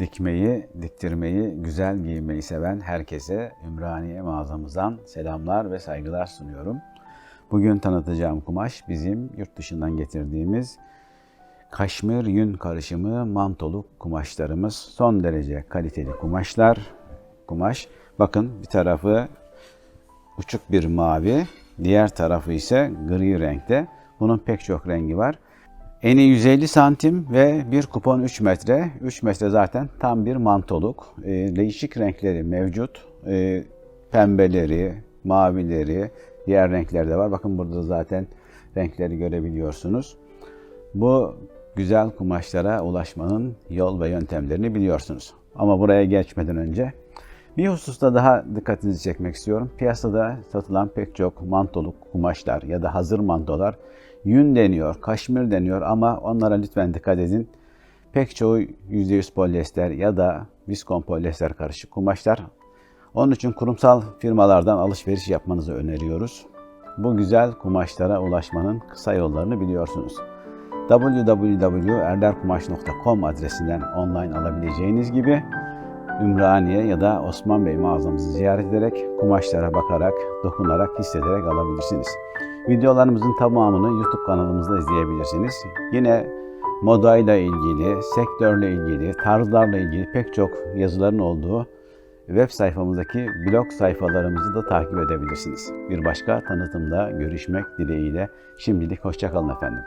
Dikmeyi, diktirmeyi, güzel giymeyi seven herkese Ümraniye mağazamızdan selamlar ve saygılar sunuyorum. Bugün tanıtacağım kumaş bizim yurt dışından getirdiğimiz kaşmir yün karışımı mantoluk kumaşlarımız. Son derece kaliteli kumaşlar. Kumaş. Bakın bir tarafı uçuk bir mavi, diğer tarafı ise gri renkte. Bunun pek çok rengi var. Eni 150 santim ve bir kupon 3 metre. 3 metre zaten tam bir mantoluk. E, değişik renkleri mevcut. E, pembeleri, mavileri, diğer renkler de var. Bakın burada zaten renkleri görebiliyorsunuz. Bu güzel kumaşlara ulaşmanın yol ve yöntemlerini biliyorsunuz. Ama buraya geçmeden önce bir hususta daha dikkatinizi çekmek istiyorum. Piyasada satılan pek çok mantoluk kumaşlar ya da hazır mantolar yün deniyor, kaşmir deniyor ama onlara lütfen dikkat edin. Pek çoğu %100 polyester ya da viskon polyester karışık kumaşlar. Onun için kurumsal firmalardan alışveriş yapmanızı öneriyoruz. Bu güzel kumaşlara ulaşmanın kısa yollarını biliyorsunuz www.erderkumaş.com adresinden online alabileceğiniz gibi Ümraniye ya da Osman Bey mağazamızı ziyaret ederek kumaşlara bakarak, dokunarak, hissederek alabilirsiniz. Videolarımızın tamamını YouTube kanalımızda izleyebilirsiniz. Yine modayla ilgili, sektörle ilgili, tarzlarla ilgili pek çok yazıların olduğu web sayfamızdaki blog sayfalarımızı da takip edebilirsiniz. Bir başka tanıtımda görüşmek dileğiyle şimdilik hoşçakalın efendim.